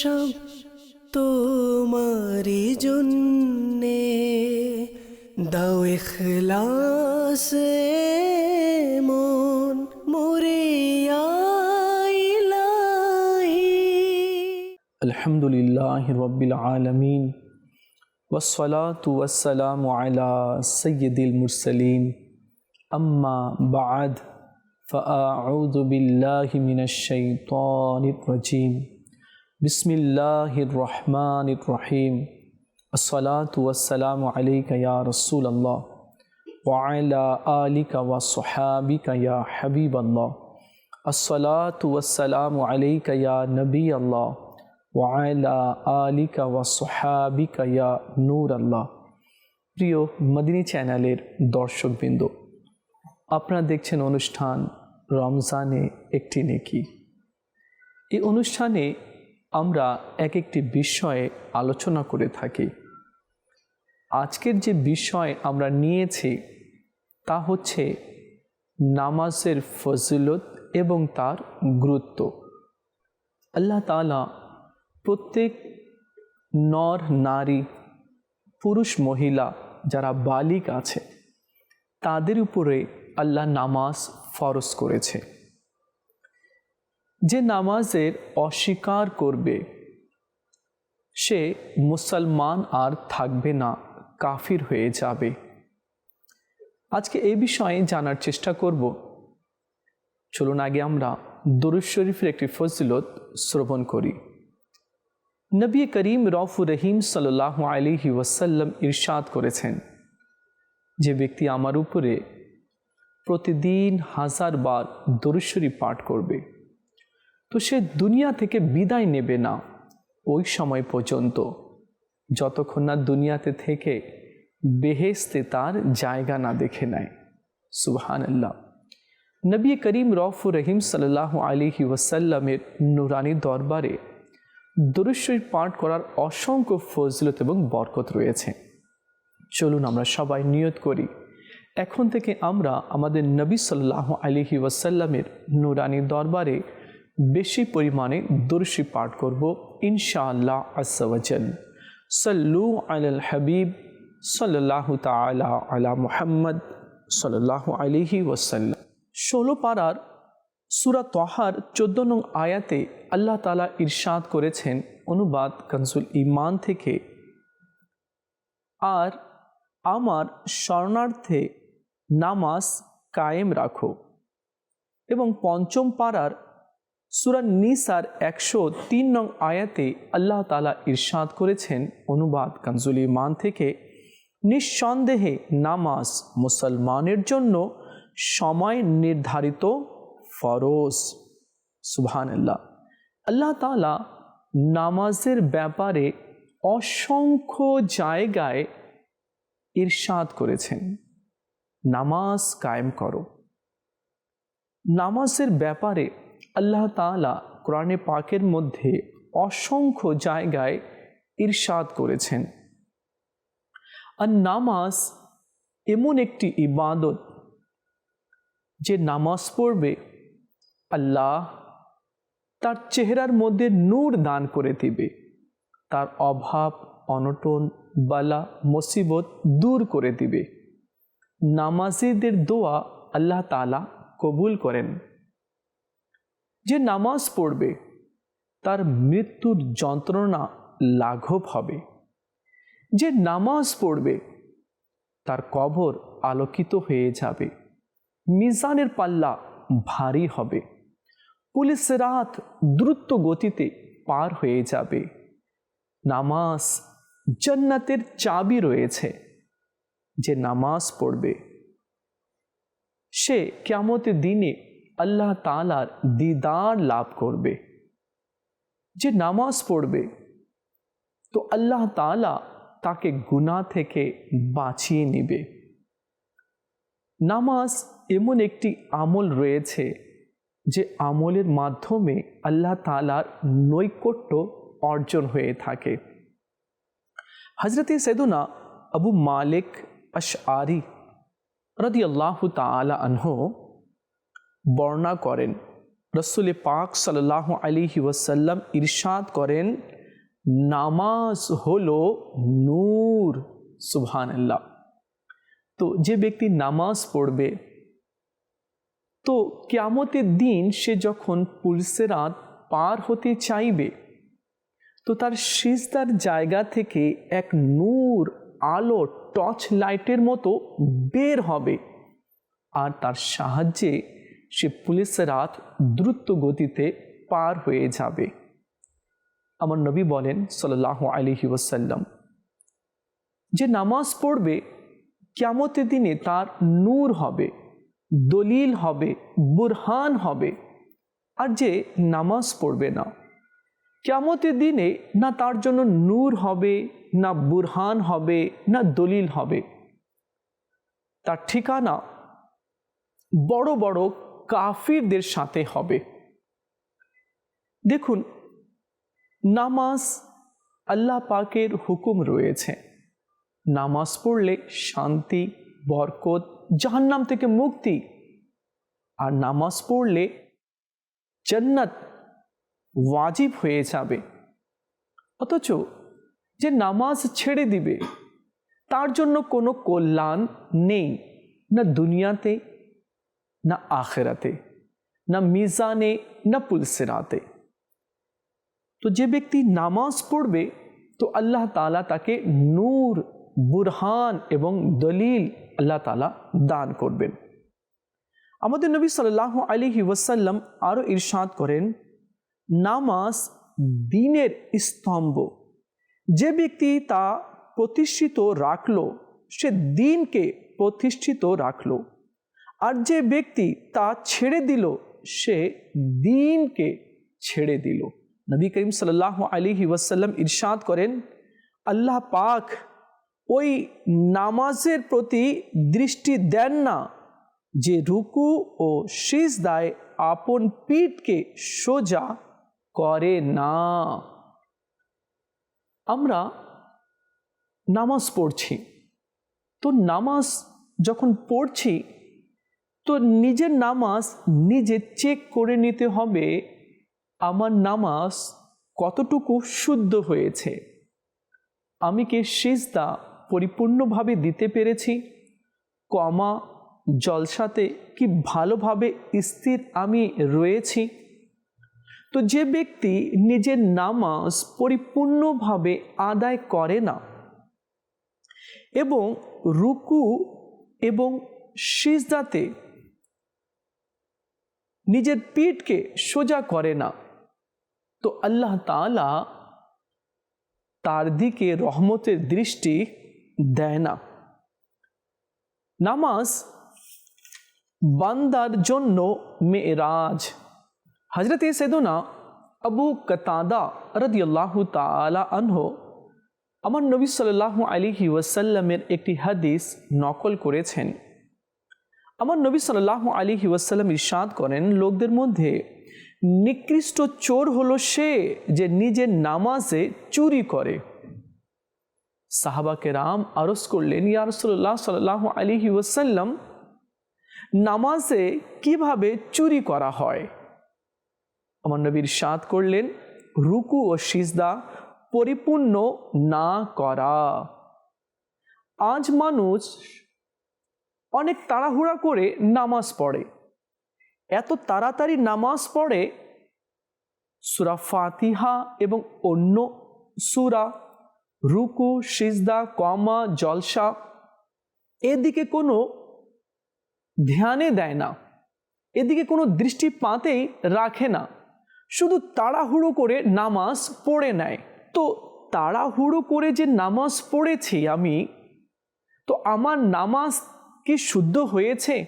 সব তোমারি জন্যে দাও ইখলাস মন মরিয়া ইলাহি الحمد لله رب العالمين والصلاة والسلام على سيد المرسلين أما بعد فأعوذ بالله من الشيطان الرجيم بسم الله الرحمن الرحيم الصلاة والسلام عليك يا رسول الله وعلى آلك وصحابك يا حبيب الله الصلاة والسلام عليك يا نبي الله ওয়াইলা আলিকা ওয়া সোহাবিকা ইয়া নূর আল্লাহ প্রিয় মদিনী চ্যানেলের দর্শকবৃন্দ আপনারা দেখছেন অনুষ্ঠান রমজানে একটি নেকি এই অনুষ্ঠানে আমরা এক একটি বিষয়ে আলোচনা করে থাকি। আজকের যে বিষয় আমরা নিয়েছি, তা হচ্ছে নামাজের ফজিলত এবং তার গুরুত্ব। আল্লাহ তালা প্রত্যেক নর, নারী, পুরুষ, মহিলা যারা বালিক আছে, তাদের উপরে আল্লাহ নামাজ ফরজ করেছে। যে নামাজের অস্বীকার করবে, সে মুসলমান আর থাকবে না, কাফির হয়ে যাবে। আজকে এই বিষয়ে জানার চেষ্টা করব। চলুন আগে আমরা দরুদ শরীফের একটি ফজিলত শ্রবণ করি। নবী করিম রফুর রহিম সাল্লাহ আলিহি ওয়াসাল্লাম ইরশাদ করেছেন, যে ব্যক্তি আমার উপরে প্রতিদিন হাজার বার দরুশ্বরী পাঠ করবে। তো সে দুনিয়া থেকে বিদায় নেবে না ওই সময় পর্যন্ত। যতক্ষণ না দুনিয়াতে থেকে বেহেস্তে তার জায়গা না দেখে নেয়। সুবহান আল্লাহ নবী করিম রফুর রহিম সাল্লাহ আলিহি ওয়াসাল্লামের নুরানি দরবারে দরুশ্বরী পাঠ করার অসংখ্য ফজলত এবং বরকত রয়েছে। চলুন আমরা সবাই নিয়ত করি। এখন থেকে আমরা আমাদের নবী সাল্লাহ আলিহি ওয়াসাল্লামের নুরানি দরবারে বেশি পরিমাণে দরুশ্বরী পাঠ করব ইনশাআল্লাহ আসাওয়াজাল সাল্লু আল হাবিব সাল্লাহ তালা আলা মুহাম্মদ সাল্লাহ আলিহি ওয়াসাল্লাম। ষোলো পাড়ার সুরা তহার চোদ্দ নং আয়াতে আল্লাহ তালা ইরশাদ করেছেন অনুবাদ কনসুল ইমান থেকে। আর আমার শরণার্থে নামাজ কায়েম রাখো। এবং পঞ্চম পাড়ার সুরা নিসার একশো তিন নং আয়াতে আল্লাহ তালা ইরশাদ করেছেন অনুবাদ কনসুল ইমান থেকে, নিঃসন্দেহে নামাজ মুসলমানের জন্য সময় নির্ধারিত ফরজ। সুবহান আল্লাহ আল্লাহ তালা নামাজের ব্যাপারে অসংখ্য জায়গায় ইরশাদ করেছেন। নামাজ কায়েম করো। নামাজের ব্যাপারে আল্লাহ তালা কোরআনে পাকের মধ্যে অসংখ্য জায়গায় ইরশাদ করেছেন। আর নামাজ এমন একটি ইবাদত যে নামাজ পড়বে আল্লাহ তার চেহারার মধ্যে নূর দান করে দিবে। তার অভাব, অনটন, বালা, মুসিবত দূর করে দিবে। নামাজিদের দোয়া আল্লাহ তালা কবুল করেন। যে নামাজ পড়বে, তার মৃত্যুর যন্ত্রণা লাঘব হবে। যে নামাজ পড়বে, তার কবর আলোকিত হয়ে যাবে। মিজানের পাল্লা ভারী হবে। পুলিশ রাত দ্রুত গতিতে পার হয়ে যাবে। নামাজ জান্নাতের চাবি রয়েছে। যে নামাজ পড়বে, সে কেমতে দিনে আল্লাহ তালার দিদার লাভ করবে, যে নামাজ পড়বে। তো আল্লাহ তালা তাকে গুণা থেকে বাঁচিয়ে নেবে। নামাজ এমন একটি আমল রয়েছে, যে আমলের মাধ্যমে আল্লাহ তালার নৈকট্য অর্জন হয়ে থাকে। হজরতে সেদুনা আবু মালিক আশ আরি রদি আল্লাহ তালা আনহ বর্ণনা করেন। রসুল পাক সাল্লাহ আলিহি ওয়াসাল্লাম ইরশাদ করেন, নামাজ হলো নূর সুবহান আল্লাহ তো যে ব্যক্তি নামাজ পড়বে, তো কেয়ামতের দিন সে যখন পুলসেরাত পার হতে চাইবে, তো তার সিজদার জায়গা থেকে এক নূর আলো টর্চ লাইটের মতো বের হবে। আর তার সাহায্যে সে পুলিশের রাত দ্রুত গতিতে পার হয়ে যাবে। আমার নবী বলেন সাল্লাহ আলহি ওসাল্লাম যে নামাজ পড়বে কেমতের দিনে তার নূর হবে, দলিল হবে, বুরহান হবে, আর যে নামাজ পড়বে না কেমতের দিনে না তার জন্য নূর হবে, না বুরহান হবে, না দলিল হবে। তার ঠিকানা বড় বড় কাফিরদের সাথে হবে। দেখুন, নামাজ আল্লাহ পাকের হুকুম রয়েছে। নামাজ পড়লে শান্তি, বরকত, জাহান্নাম থেকে মুক্তি। আর নামাজ পড়লে জান্নাত ওয়াজিব হয়ে যাবে। অথচ যে নামাজ ছেড়ে দিবে, তার জন্য কোনো কল্যাণ নেই, না দুনিয়াতে না আখেরাতে, না মিজানে, না পুলসেরাতে। তো যে ব্যক্তি নামাজ পড়বে, তো আল্লাহ তালা তাকে নূর, বুরহান এবং দলিল আল্লাহ তালা দান করবেন। আমাদের নবী সাল্লাহ আলিহি ওয়াসাল্লাম আরও ইরশাদ করেন, নামাজ দিনের স্তম্ভ। যে ব্যক্তি তা প্রতিষ্ঠিত রাখল, সে দিনকে প্রতিষ্ঠিত রাখল। আর যে ব্যক্তি তা ছেড়ে দিল, সে দিনকে ছেড়ে দিল। নবী করিম সাল্লাহ আলী ওয়াসাল্লাম ইরশাদ করেন, আল্লাহ পাক ওই নামাজের প্রতি দৃষ্টি দেন না যে রুকু ও দায় আপন পিঠকে সোজা করে না। আমরা নামাজ পড়ছি। তো নামাজ যখন পড়ছি তো নিজের নামাজ নিজে চেক করে নিতে হবে, আমার নামাজ কতটুকু শুদ্ধ হয়েছে? আমি কি সিজদা পরিপূর্ণভাবে দিতে পেরেছি? কমা জলসাতে কি ভালোভাবে স্থির আমি রয়েছি? তো যে ব্যক্তি নিজের নামাজ পরিপূর্ণভাবে আদায় করে না এবং রুকু এবং সিজদাতে নিজের পিঠকে সোজা করে না। তো আল্লাহ তালা তার দিকে রহমতের দৃষ্টি দেয় না। নামাজ বান্দার জন্য মেয়েরাজ। হজরত সেদুনা আবু কতাদা রদিয়াল্লাহু তালা আনহ আমার নবী সাল্লাহ আলিহি ওয়াসাল্লামের একটি হাদিস নকল করেছেন। আমার নবী সাল্লাহ আলী ওয়াসাল্লাম ইরশাদ করেন, লোকদের মধ্যে নিকৃষ্ট চোর হলো সে যে নিজের নামাজে চুরি করে। সাহাবাকে রাম আরস করলেন, ইয়া রসুল্লাহ সাল্লাহ আলিহি ওয়াসাল্লাম, নামাজে কীভাবে চুরি করা হয়? আমার নবীর সাদ করলেন, রুকু ও সিজদা পরিপূর্ণ না করা। আজ মানুষ অনেক তাড়াহুড়া করে নামাজ পড়ে। এত তাড়াতাড়ি নামাজ পড়ে, সুরা ফাতিহা এবং অন্য সুরা, রুকু, সিজদা, কমা, জলসা এদিকে কোনো ধ্যানে দেয় না। এদিকে কোনো দৃষ্টিপাতেই রাখে না। শুধু তাড়াহুড়ো করে নামাজ পড়ে নেয়। তো তাড়াহুড়ো করে যে নামাজ পড়েছি আমি, তো আমার নামাজ কি শুদ্ধ হয়েছে?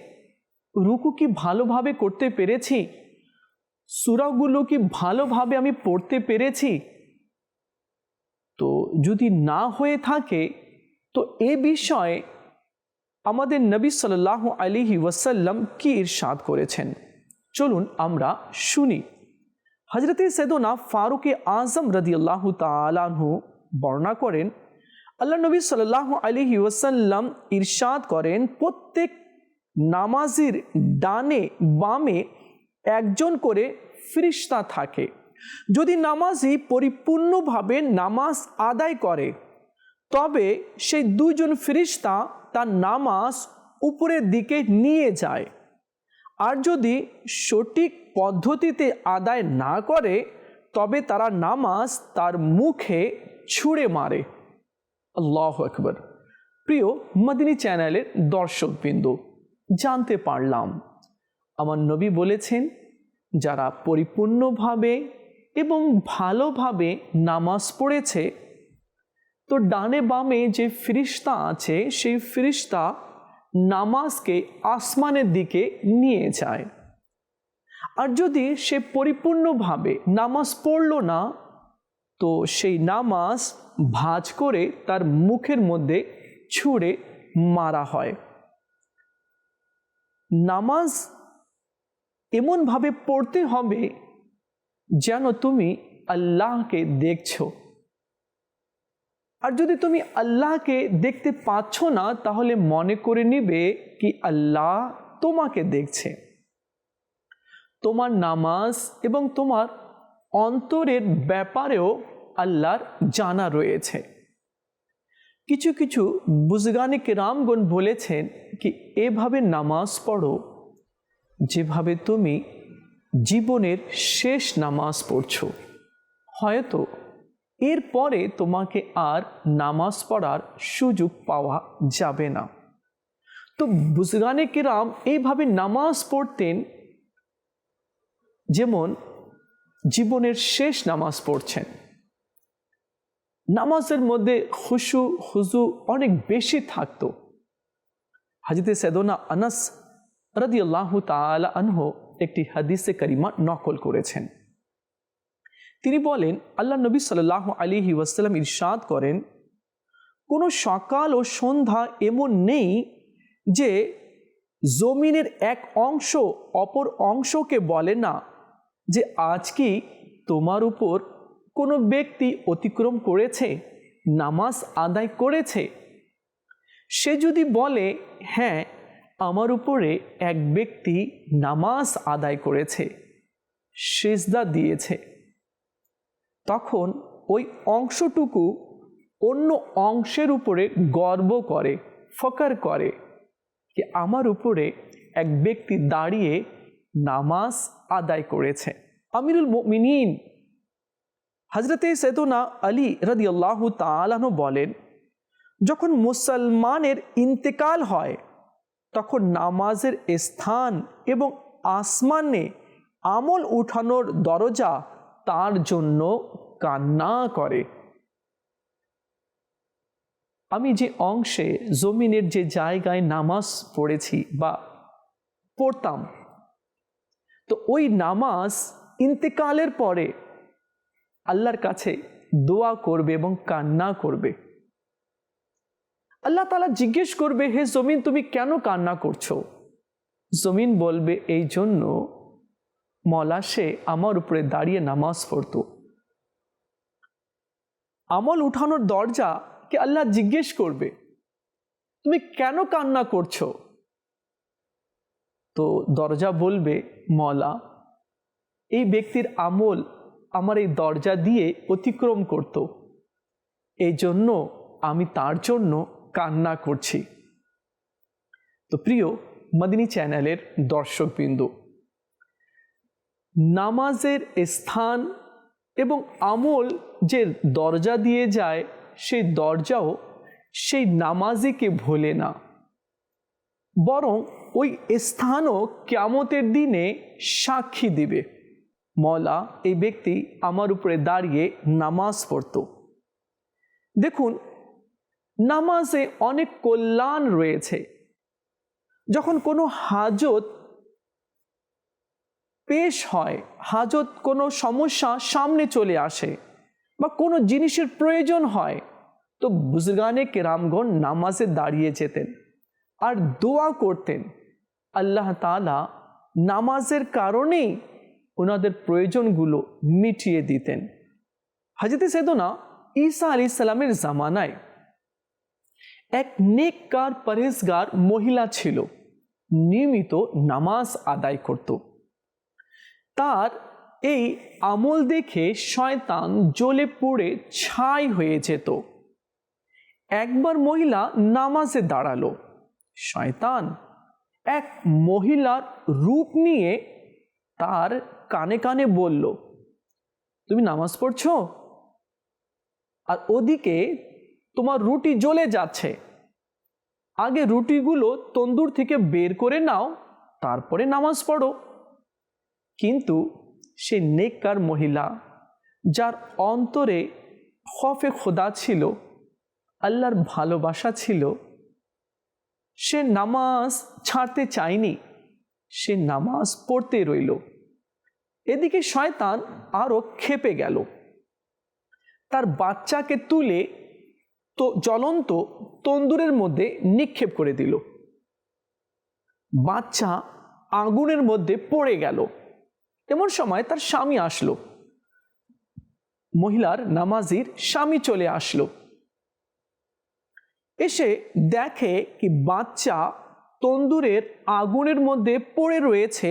রুকু কি ভালোভাবে করতে পেরেছি? সুরাগুলো কি ভালোভাবে আমি পড়তে পেরেছি? তো যদি না হয়ে থাকে, তো এ বিষয়ে আমাদের নবী সাল্লাহ আলিহি ওয়াসাল্লাম কি ইরশাদ করেছেন? চলুন আমরা শুনি। হজরতে সেদনা ফারুকে আজম রদি আল্লাহ তালাহু বর্ণনা করেন আল্লাহ নবী সাল্লাহ আলী ওয়াসাল্লাম ইরশাদ করেন, প্রত্যেক নামাজির ডানে বামে একজন করে ফিরিস্তা থাকে। যদি নামাজি পরিপূর্ণভাবে নামাজ আদায় করে, তবে সেই দুজন ফিরিস্তা তার নামাজ উপরের দিকে নিয়ে যায়। আর যদি সঠিক পদ্ধতিতে আদায় না করে, তবে তারা নামাজ তার মুখে ছুঁড়ে মারে। আল্লাহ আকবর। প্রিয়, মদিনী চ্যানেলের দর্শকবৃন্দ, জানতে পারলাম, আমার নবী বলেছেন, যারা পরিপূর্ণভাবে এবং ভালোভাবে নামাজ পড়েছে, তো ডানে বামে যে ফিরিস্তা আছে, সেই ফিরিস্তা নামাজকে আসমানের দিকে নিয়ে যায়। আর যদি সে পরিপূর্ণভাবে নামাজ পড়ল না, তো সেই নামাজ ভাঁজ করে তার মুখের মধ্যে ছুঁড়ে মারা হয়। নামাজ এমনভাবে পড়তে হবে যেন তুমি আল্লাহকে দেখছ। আর যদি তুমি আল্লাহকে দেখতে পাচ্ছ না, তাহলে মনে করে নিবে কি আল্লাহ তোমাকে দেখছে। তোমার নামাজ এবং তোমার অন্তরের ব্যাপারেও আল্লাহর জানা রয়েছে। কিছু কিছু বুজগানিক রামগণ বলেছেন কি, এভাবে নামাজ পড়ো যেভাবে তুমি জীবনের শেষ নামাজ পড়ছো। হয়তো এরপরে তোমাকে আর নামাজ পড়ার সুযোগ পাওয়া যাবে না। তো বুজগানে কিরাম এইভাবে নামাজ পড়তেন যেমন জীবনের শেষ নামাজ পড়ছেন। নামাজের মধ্যে খুশু, হুজু অনেক বেশি থাকতো। হাজিতে সেদনা আনাস রদি আল্লাহ আনহ একটি হাদিসে করিমা নকল করেছেন। তিনি বলেন, আল্লাহ নবী সাল্লাহ আলী ওয়াসাল্লাম ইরশাদ করেন, কোনো সকাল ও সন্ধ্যা এমন নেই যে জমিনের এক অংশ অপর অংশকে বলে না যে আজ কি তোমার উপর কোনো ব্যক্তি অতিক্রম করেছে, নামাজ আদায় করেছে? সে যদি বলে হ্যাঁ আমার উপরে এক ব্যক্তি নামাজ আদায় করেছে, সেজদা দিয়েছে। তখন ওই অংশটুকু অন্য অংশের উপরে গর্ব করে, ফকার করে যে আমার উপরে এক ব্যক্তি দাঁড়িয়ে নামাজ আদায় করেছে। আমিরুল মিনীন হজরতে সেদুনা আলী রদি আল্লাহ তালানো বলেন, যখন মুসলমানের ইন্তেকাল হয়, তখন নামাজের স্থান এবং আসমানে আমল উঠানোর দরজা তার জন্য কান্না করে। আমি যে অংশে জমিনের যে জায়গায় নামাজ পড়েছি বা পড়তাম, তো ওই নামাজ ইন্তেকালের পরে আল্লাহর কাছে দোয়া করবে এবং কান্না করবে। আল্লাহ তালা জিজ্ঞেস করবে, হে জমিন, তুমি কেন কান্না করছ? জমিন বলবে, এই জন্য মলা, সে আমার উপরে দাঁড়িয়ে নামাজ পড়ত। আমল উঠানোর দরজা কে আল্লাহ জিজ্ঞেস করবে, তুমি কেন কান্না করছ? তো দরজা বলবে, মলা, এই ব্যক্তির আমল আমার এই দরজা দিয়ে অতিক্রম করত। এই জন্য আমি তার জন্য কান্না করছি। তো প্রিয়, মদিনী চ্যানেলের দর্শকবৃন্দ, নামাজের স্থান এবং আমল যে দরজা দিয়ে যায়, সেই দরজাও সেই নামাজিকে ভোলে না। বরং ওই স্থানও ক্যামতের দিনে সাক্ষী দিবে। মলা এই ব্যক্তি আমার উপরে দাঁড়িয়ে নামাজ পড়ত। দেখুন, নামাজে অনেক কল্যাণ রয়েছে। যখন কোনো হাজত পেশ হয়, হাজত কোনো সমস্যা সামনে চলে আসে বা কোনো জিনিসের প্রয়োজন হয়, তো বুজগানে কেরামগণ নামাজে দাঁড়িয়ে যেতেন আর দোয়া করতেন। আল্লাহ তালা নামাজের কারণেই ওনাদের প্রয়োজনগুলো মিটিয়ে দিতেন। হাজিতে সেদনা ঈসা আলি সালামের জামানায় এক নেককার পরেজগার মহিলা ছিল, নিয়মিত নামাজ আদায় করত। তার এই আমল দেখে শয়তান জ্বলে পড়ে ছাই হয়ে যেত। একবার মহিলা নামাজে দাঁড়াল, শয়তান এক মহিলার রূপ নিয়ে তার কানে কানে বলল, তুমি নামাজ পড়ছো? আর ওদিকে তোমার রুটি জ্বলে যাচ্ছে। আগে রুটিগুলো তন্দুর থেকে বের করে নাও, তারপরে নামাজ পড়ো। কিন্তু সে নেককার মহিলা, যার অন্তরে খফে খোদা ছিল, আল্লাহর ভালোবাসা ছিল, সে নামাজ ছাড়তে চায়নি। সে নামাজ পড়তে রইল। এদিকে শয়তান আরও খেপে গেল। তার বাচ্চাকে তুলে তো জ্বলন্ত তন্দুরের মধ্যে নিক্ষেপ করে দিল। বাচ্চা আগুনের মধ্যে পড়ে গেল। এমন সময় তার স্বামী আসলো। মহিলার নামাজির স্বামী চলে আসলো। এসে দেখে কি বাচ্চা তন্দুরের আগুনের মধ্যে পড়ে রয়েছে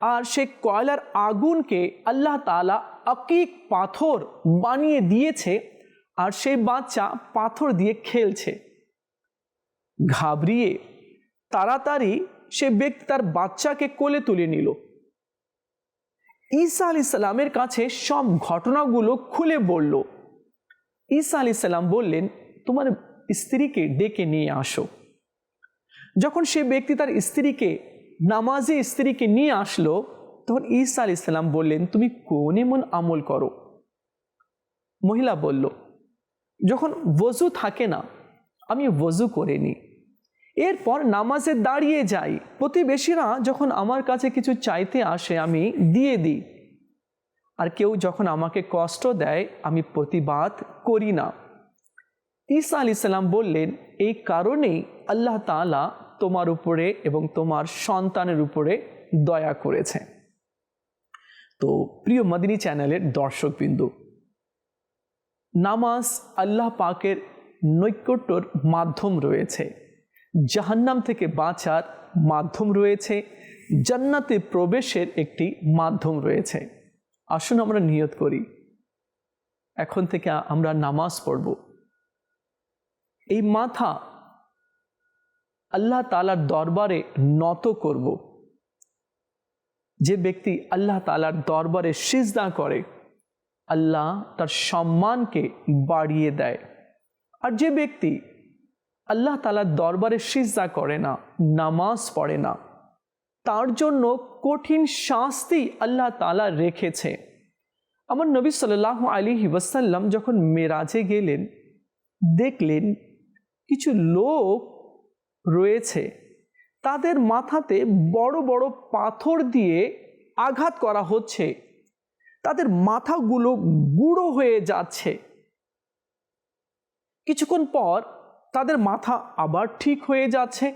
আর সে কয়লার আগুনকে আল্লাহ তালা আকিক পাথর বানিয়ে দিয়েছে আর সেই বাচ্চা পাথর দিয়ে খেলছে। ঘাবড়িয়ে তাড়াতাড়ি সে ব্যক্তি তার বাচ্চাকে কোলে তুলে নিল। ঈসা আলি সাল্লামের কাছে সব ঘটনাগুলো খুলে বলল। ঈসা আলি সাল্লাম বললেন, তোমার স্ত্রীকে ডেকে নিয়ে আসো। যখন সে ব্যক্তি তার স্ত্রীকে, নামাজে স্ত্রীকে নিয়ে আসলো, তখন ঈসা আলি সাল্লাম বললেন, তুমি কোন এমন আমল করো? মহিলা বলল, যখন ওজু থাকে না, আমি ওজু করে নিই। এরপর নামাজে দাঁড়িয়ে যাই। প্রতিবেশীরা যখন আমার কাছে কিছু চাইতে আসে, আমি দিয়ে দিই। আর কেউ যখন আমাকে কষ্ট দেয়, আমি প্রতিবাদ করি না। ঈসা আলি সাল্লাম বললেন এই কারণেই আল্লাহ তালা তোমার উপরে এবং তোমার সন্তানের উপরে দয়া করেছে। তো প্রিয় মদিনী চ্যানেলের দর্শকবিন্দু, নামাজ আল্লাহ পাকের নৈকট্যর মাধ্যম রয়েছে, জাহান্নাম থেকে বাঁচার মাধ্যম রয়েছে, জান্নাতে প্রবেশের একটি মাধ্যম রয়েছে। আসুন আমরা নিয়ত করি, এখন থেকে আমরা নামাজ পড়ব। এই মাথা আল্লাহ তালার দরবারে নত করব। যে ব্যক্তি আল্লাহ তালার দরবারে সিজদা করে, আল্লাহ তার সম্মানকে বাড়িয়ে দেয়। আর যে ব্যক্তি আল্লাহ তালার দরবারে সিজদা করে না, নামাজ পড়ে না, তার জন্য কঠিন শাস্তি আল্লাহ তালা রেখেছে। আমার নবী সাল্লাহ আলী ওয়াসাল্লাম যখন মেরাজে গেলেন, দেখলেন কিছু লোক রয়েছে। তাদের মাথাতে বড় বড় পাথর দিয়ে আঘাত করা হচ্ছে। তাদের মাথাগুলো গুঁড়ো হয়ে যাচ্ছে। কিছুক্ষণ পর তাদের মাথা আবার ঠিক হয়ে যাচ্ছে।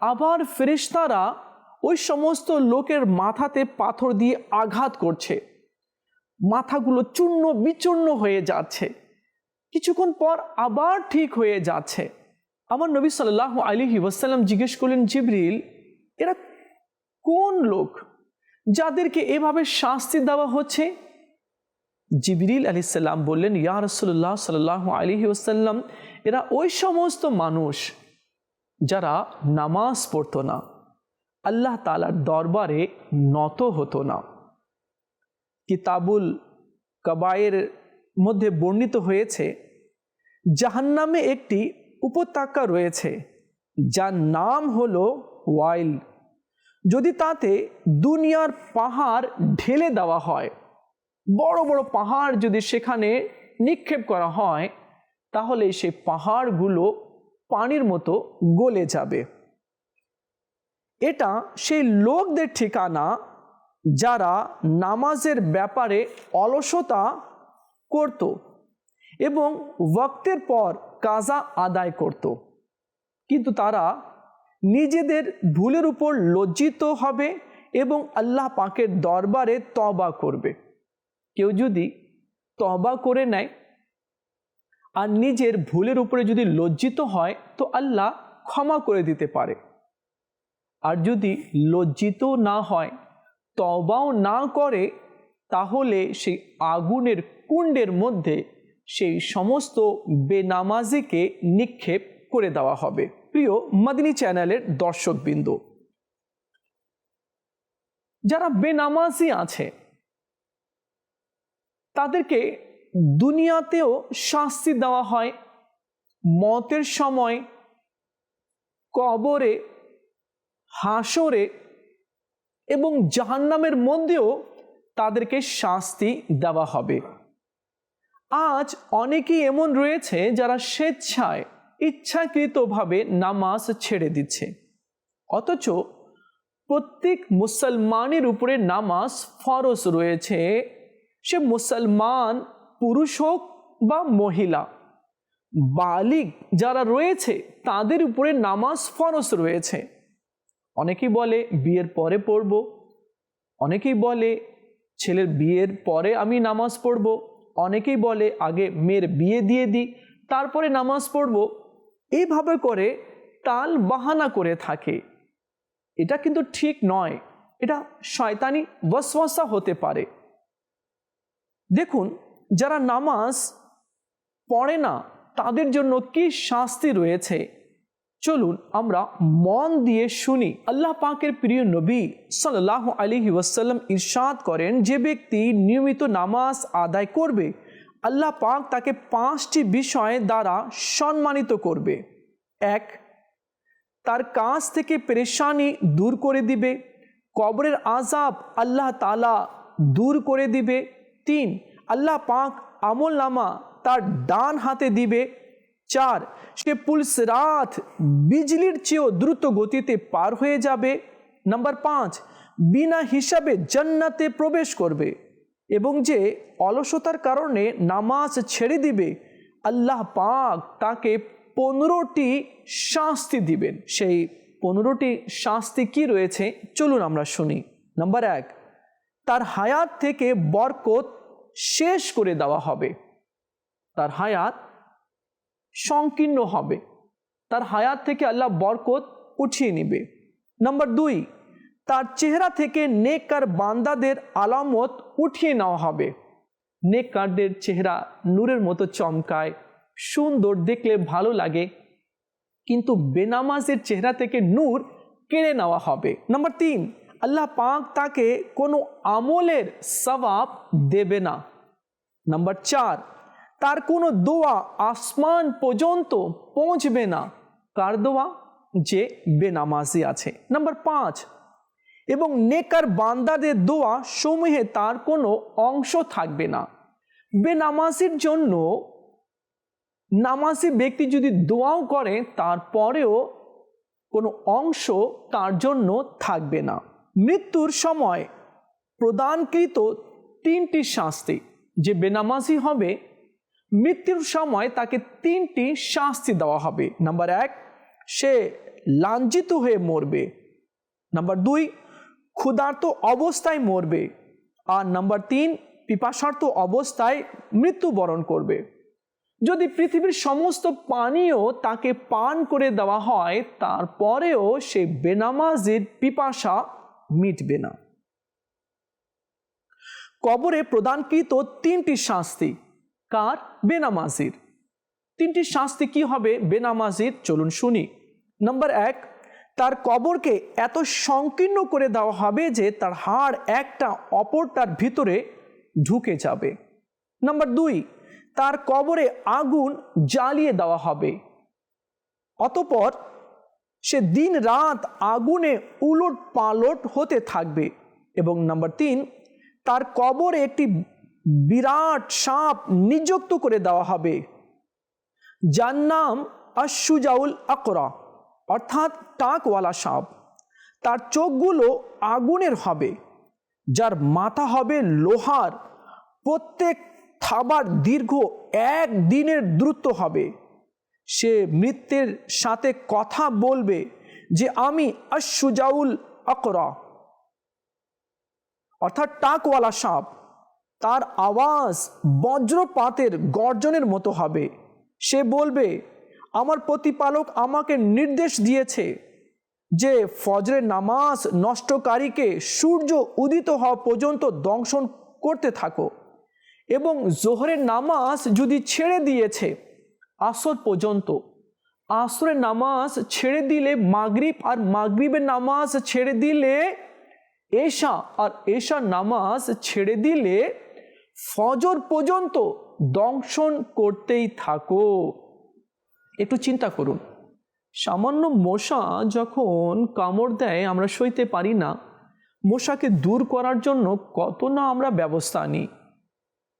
আবার ফেরিস্তারা ওই সমস্ত লোকের মাথাতে পাথর দিয়ে আঘাত করছে। মাথাগুলো চূর্ণ বিচূর্ণ হয়ে যাচ্ছে। কিছুক্ষণ পর আবার ঠিক হয়ে যাচ্ছে। আমার নবী সাল্লাহ আলী ওয়াসাল্লাম জিজ্ঞেস করলেন, জিবরিল, এরা কোন লোক যাদেরকে এভাবে শাস্তি দেওয়া হচ্ছে? জিবরিল আলি সাল্লাম বললেন, ইয়া রসুল্লাহ সাল্লাহ আলী ওসাল্লাম এরা ওই সমস্ত মানুষ যারা নামাজ পড়তো না। আল্লাহ তালার দরবারে নত হতো না। কিতাবুল কবায়ের মধ্যে বর্ণিত হয়েছে জাহান্নামে একটি উপত্যকা রয়েছে, যার নাম হলো ওয়াইল। যদি তাতে দুনিয়ার পাহাড় ঢেলে দেওয়া হয়, বড় বড় পাহাড় যদি সেখানে নিক্ষেপ করা হয়, তাহলে সেই পাহাড়গুলো পানির মতো গলে যাবে। এটা সেই লোকদের ঠিকানা যারা নামাজের ব্যাপারে অলসতা করত। এবং ওয়াক্তের পর কাজা আদায় করত। কিন্তু তারা নিজেদের ভুলের উপর লজ্জিত হবে এবং আল্লাহ পাকের দরবারে তবা করবে। কেউ যদি তবা করে নেয় আর নিজের ভুলের উপরে যদি লজ্জিত হয়, তো আল্লাহ ক্ষমা করে দিতে পারে। আর যদি লজ্জিত না হয় তবাও না করে, তাহলে সেই আগুনের কুণ্ডের মধ্যে সেই সমস্ত বেনামাজিকে নিক্ষেপ করে দেওয়া হবে। প্রিয়, মাদিনী চ্যানেলের দর্শকবৃন্দ, যারা বেনামাজি আছে, তাদেরকে দুনিয়াতেও শাস্তি দেওয়া হয়। মতের সময় কবরে, হাসরে এবং জাহান্নামের মধ্যেও তাদেরকে শাস্তি দেওয়া হবে। আজ অনেকেই এমন রয়েছে যারা স্বেচ্ছায় ইচ্ছাকৃতভাবে নামাজ ছেড়ে দিচ্ছে। অথচ প্রত্যেক মুসলমানের উপরে নামাজ ফরজ রয়েছে। সে মুসলমান, পুরুষ হোক বা মহিলা, বালিক যারা রয়েছে, তাদের উপরে নামাজ ফরজ রয়েছে। অনেকেই বলে, বিয়ের পরে পড়ব। অনেকেই বলে, ছেলের বিয়ের পরে আমি নামাজ পড়ব। অনেকেই বলে, আগে মেয়ের বিয়ে দিয়ে দিই, তারপরে নামাজ পড়ব। এইভাবে করে তাল বাহানা করে থাকে। এটা কিন্তু ঠিক নয়। এটা শয়তানি ওয়াসওয়াসা হতে পারে। দেখুন, যারা নামাজ পড়ে না, তাদের জন্য কি শাস্তি রয়েছে? চলুন আমরা মন দিয়ে শুনি। আল্লাহ পাকের প্রিয় নবী সাল্লাহ আলী ওয়াসাল্লাম ইরশাদ করেন, যে ব্যক্তি নিয়মিত নামাজ আদায় করবে, আল্লাহ পাক তাকে পাঁচটি বিষয় দ্বারা সম্মানিত করবে। এক, তার কাছ থেকে পেরেশানি দূর করে দিবে, কবরের আজাব আল্লাহ তালা দূর করে দিবে। তিন, আল্লাহ পাক আমল নামা তার ডান হাতে দিবে চার, সে পুলিশ রাত বিজলির চেয়েও দ্রুত গতিতে পার হয়ে যাবে। নাম্বার পাঁচ, বিনা হিসাবে জান্নাতে প্রবেশ করবে এবং যে অলসতার কারণে নামাজ ছেড়ে দিবে, আল্লাহ পাক তাকে পনেরোটি শাস্তি দিবেন। সেই পনেরোটি শাস্তি কি রয়েছে? চলুন আমরা শুনি। নাম্বার এক, তার হায়াত থেকে বরকত শেষ করে দেওয়া হবে। তার হায়াত সংকীর্ণ হবে। তার হায়াত থেকে আল্লাহ বরকত উঠিয়ে নিবে। নম্বর দুই, তার চেহারা থেকে নেক নেককার বান্দাদের আলামত উঠিয়ে নেওয়া হবে। নেককারদের চেহারা নূরের মতো চমকায়, সুন্দর দেখলে ভালো লাগে, কিন্তু বেনামাজের চেহারা থেকে নূর কেড়ে নেওয়া হবে। নম্বর তিন, আল্লাহ পাক তাকে কোনো আমলের সবাব দেবে না। নাম্বার চার তার কোনো দোয়া আসমান পর্যন্ত পৌঁছবে না। কার দোয়া? যে বেনামাজি আছে। নাম্বার পাঁচ, এবং নেকার বান্দাদের দোয়া সমূহে তার কোনো অংশ থাকবে না। বেনামাজির জন্য নামাজি ব্যক্তি যদি দোয়াও করে তারপরেও কোনো অংশ তার জন্য থাকবে না। মৃত্যুর সময় প্রদানকৃত তিনটি শাস্তি। যে বেনামাজি হবে মৃত্যুর সময় তাকে তিনটি শাস্তি দেওয়া হবে। নাম্বার এক, সে লাঞ্ছিত হয়ে মরবে। নাম্বার দুই, ক্ষুধার্ত অবস্থায় মরবে। আর নাম্বার তিন পিপাসার্থ অবস্থায় মৃত্যুবরণ করবে। যদি পৃথিবীর সমস্ত পানীয় তাকে পান করে দেওয়া হয়, তারপরেও সে বেনামাজির পিপাসা মিটবে না। কবরে প্রদানকৃত তিনটি শাস্তি। কার? বেনামাজির। তিনটি শাস্তি কি হবে বেনামাজির? চলুন শুনি। নাম্বার এক, তার কবরকে এত সংকীর্ণ করে দেওয়া হবে যে তার হাড় একটা অপরটার ভিতরে ঢুকে যাবে। নাম্বার দুই, তার কবরে আগুন জ্বালিয়ে দেওয়া হবে। অতপর সে দিন রাত আগুনে উলট পালট হতে থাকবে। এবং নাম্বার তিন, তার কবরে একটি বিরাট সাপ নিযুক্ত করে দেওয়া হবে। যার নাম আশুজাউল আকরা, অর্থাৎ টাকওয়ালা সাপ। তার চোখগুলো আগুনের হবে, যার মাথা হবে লোহার। প্রত্যেক থাবার দীর্ঘ এক দিনের দ্রুত হবে। সে মৃত্যের সাথে কথা বলবে যে, আমি আশুজাউল আকরা। অর্থাৎ টাকওয়ালা সাপ। তার আওয়াজ বজ্রপাতের গর্জনের মতো হবে। সে বলবে, আমার প্রতিপালক আমাকে নির্দেশ দিয়েছে যে ফজরের নামাজ নষ্টকারীকে সূর্য উদিত হওয়া পর্যন্ত দংশন করতে থাকো এবং জোহরের নামাজ যদি ছেড়ে দিয়েছে আসর পর্যন্ত। আসরের নামাজ ছেড়ে দিলে মাগরিব আর মাগরিবের নামাজ ছেড়ে দিলে এশা আর এশার নামাজ ছেড়ে দিলে ফজর পর্যন্ত দংশন করতেই থাকো। একটু চিন্তা করুন। সামান্য মশা যখন কামড় দেয়, আমরা সইতে পারি না। মশাকে দূর করার জন্য কত না আমরা ব্যবস্থা নিই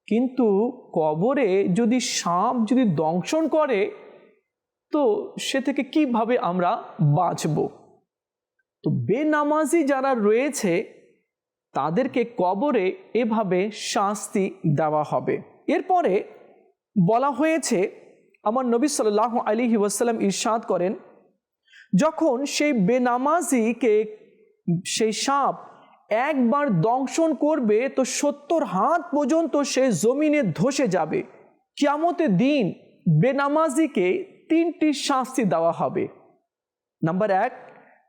কিন্তু কবরে যদি সাপ যদি দংশন করে, তো সে থেকে কীভাবে আমরা বাঁচব? তো বেনামাজি যারা রয়েছে তাদেরকে কবরে এভাবে শাস্তি দেওয়া হবে। এরপরে বলা হয়েছে, আমার নবী সাল্লাহ আলী ওয়াসাল্লাম ইরশাদ করেন, যখন সেই বেনামাজিকে সেই সাপ একবার দংশন করবে, তো সত্তর হাত পর্যন্ত সে জমিনে ধসে যাবে। কিয়ামতের দিন বেনামাজিকে তিনটি শাস্তি দেওয়া হবে। নাম্বার এক,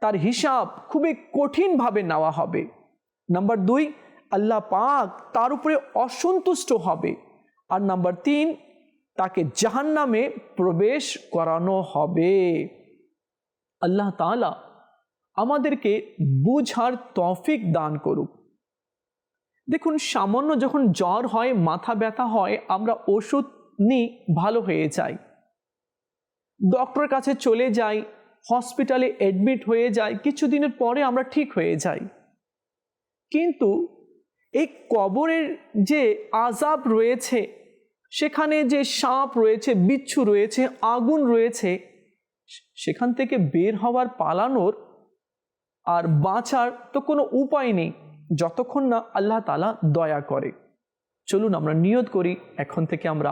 তার হিসাব খুবই কঠিনভাবে নেওয়া হবে। নাম্বার দুই, আল্লাহ পাক তার উপরে অসন্তুষ্ট হবে। আর নাম্বার তিন, তাকে জাহান্নামে প্রবেশ করানো হবে। আল্লাহ তাআলা আমাদেরকে বুঝার তফিক দান করুক। দেখুন, সামান্য যখন জ্বর হয়, মাথা ব্যথা হয়, আমরা ওষুধ নিই, ভালো হয়ে যাই। ডক্টরের কাছে চলে যাই, হসপিটালে অ্যাডমিট হয়ে যাই, কিছুদিনের পরে আমরা ঠিক হয়ে যাই। কিন্তু এই কবরের যে আজাব রয়েছে, সেখানে যে সাপ রয়েছে, বিচ্ছু রয়েছে, আগুন রয়েছে সেখান থেকে বের হওয়ার পালানোর আর বাঁচার তো কোনো উপায় নেই, যতক্ষণ না আল্লাহ তালা দয়া করে। চলুন আমরা নিয়ত করি, এখন থেকে আমরা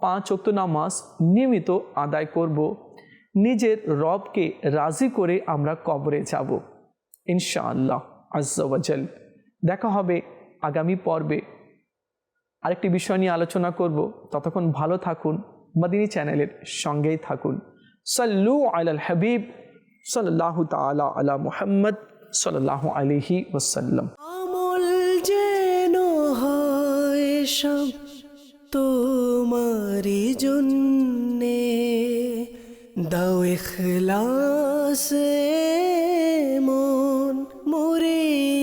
পাঁচ অক্ত নামাজ নিয়মিত আদায় করব। নিজের রবকে রাজি করে আমরা কবরে যাব। ইনশাআল্লাহ আজ্জাওয়াজাল দেখা হবে আগামী পর্বে। আরেকটি বিষয় নিয়ে আলোচনা করব। ততক্ষণ ভালো থাকুন, মাদিনী চ্যানেলের সঙ্গেই থাকুন। সাল্লু আলাল হাবিব সাল্লাহ তালা আলা মুহাম্মদ সাল্লাহ আলিহি ওসাল্লাম সব তোমারি জন্যে, দাও ইখলাসে মন, মোরে